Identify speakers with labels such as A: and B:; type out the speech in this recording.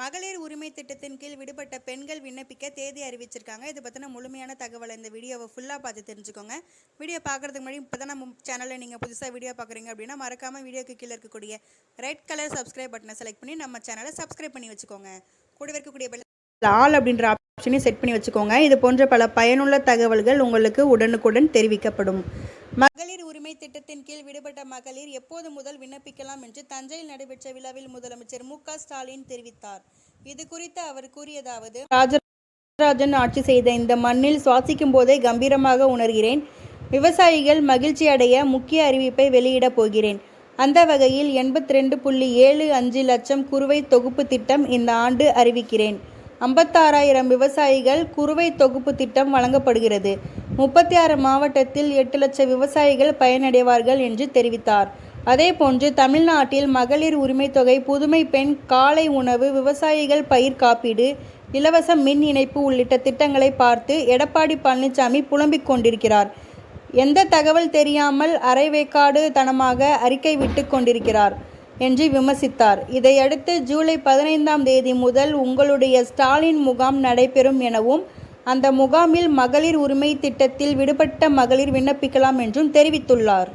A: மகளிர் உரிமை திட்டத்தின் கீழ் விடுபட்ட பெண்கள் விண்ணப்பிக்க தேதி அறிவிச்சிருக்காங்க. இது பற்றின முழுமையான தகவலை இந்த வீடியோவை ஃபுல்லாக பார்த்து தெரிஞ்சுக்கோங்க. வீடியோ பார்க்குறதுக்கு முன்னாடி இப்போ தான் நம்ம சேனலில் நீங்கள் புதுசாக வீடியோ பார்க்குறீங்க அப்படின்னா மறக்காமல் வீடியோக்கு கீழே இருக்கக்கூடிய ரெட் கலர் சப்ஸ்கிரைப் பட்டனை செலக்ட் பண்ணி நம்ம சேனலை சப்ஸ்கிரைப் பண்ணி வச்சுக்கோங்க. கூடவே இருக்கக்கூடிய ஆல் அப்படின்ற ஆப்ஷனையும் செட் பண்ணி வச்சுக்கோங்க. இது போன்ற பல பயனுள்ள தகவல்கள் உங்களுக்கு உடனுக்குடன் தெரிவிக்கப்படும். திட்டத்தின் கீழ் விடுபட்ட மகளிர் எப்போது முதல் விண்ணப்பிக்கலாம் என்று தஞ்சையில் நடைபெற்ற விழாவில் முதலமைச்சர் மு ஸ்டாலின் தெரிவித்தார். இது குறித்து அவர் கூறியதாவது ராஜராஜன் ஆட்சி செய்த இந்த மண்ணில் சுவாசிக்கும் போதே கம்பீரமாக உணர்கிறேன். விவசாயிகள் மகிழ்ச்சி அடைய முக்கிய அறிவிப்பை வெளியிடப் போகிறேன். அந்த வகையில் எண்பத்தி ரெண்டு புள்ளி ஏழு அஞ்சு லட்சம் குறுவை தொகுப்பு திட்டம் இந்த ஆண்டு அறிவிக்கிறேன். ஐம்பத்தாறாயிரம் விவசாயிகள் குறுவை தொகுப்பு திட்டம் வழங்கப்படுகிறது. முப்பத்தி ஆறு மாவட்டத்தில் எட்டு லட்சம் விவசாயிகள் பயனடைவார்கள் என்று தெரிவித்தார். அதேபோன்று தமிழ்நாட்டில் மகளிர் உரிமைத் தொகை புதுமை பெண் காலை உணவு விவசாயிகள் பயிர் காப்பீடு இலவச மின் இணைப்பு உள்ளிட்ட திட்டங்களை பார்த்து எடப்பாடி பழனிசாமி புலம்பிக் கொண்டிருக்கிறார். எந்த தகவல் தெரியாமல் அரைவேக்காடு தனமாக அறிக்கை விட்டு கொண்டிருக்கிறார் என்று விமர்சித்தார். இதையடுத்து ஜூலை பதினைந்தாம் தேதி முதல் உங்களுடைய ஸ்டாலின் முகாம் நடைபெறும் எனவும் அந்த முகாமில் மகளிர் உரிமை திட்டத்தில் விடுபட்ட மகளிர் விண்ணப்பிக்கலாம் என்றும் தெரிவித்துள்ளார்.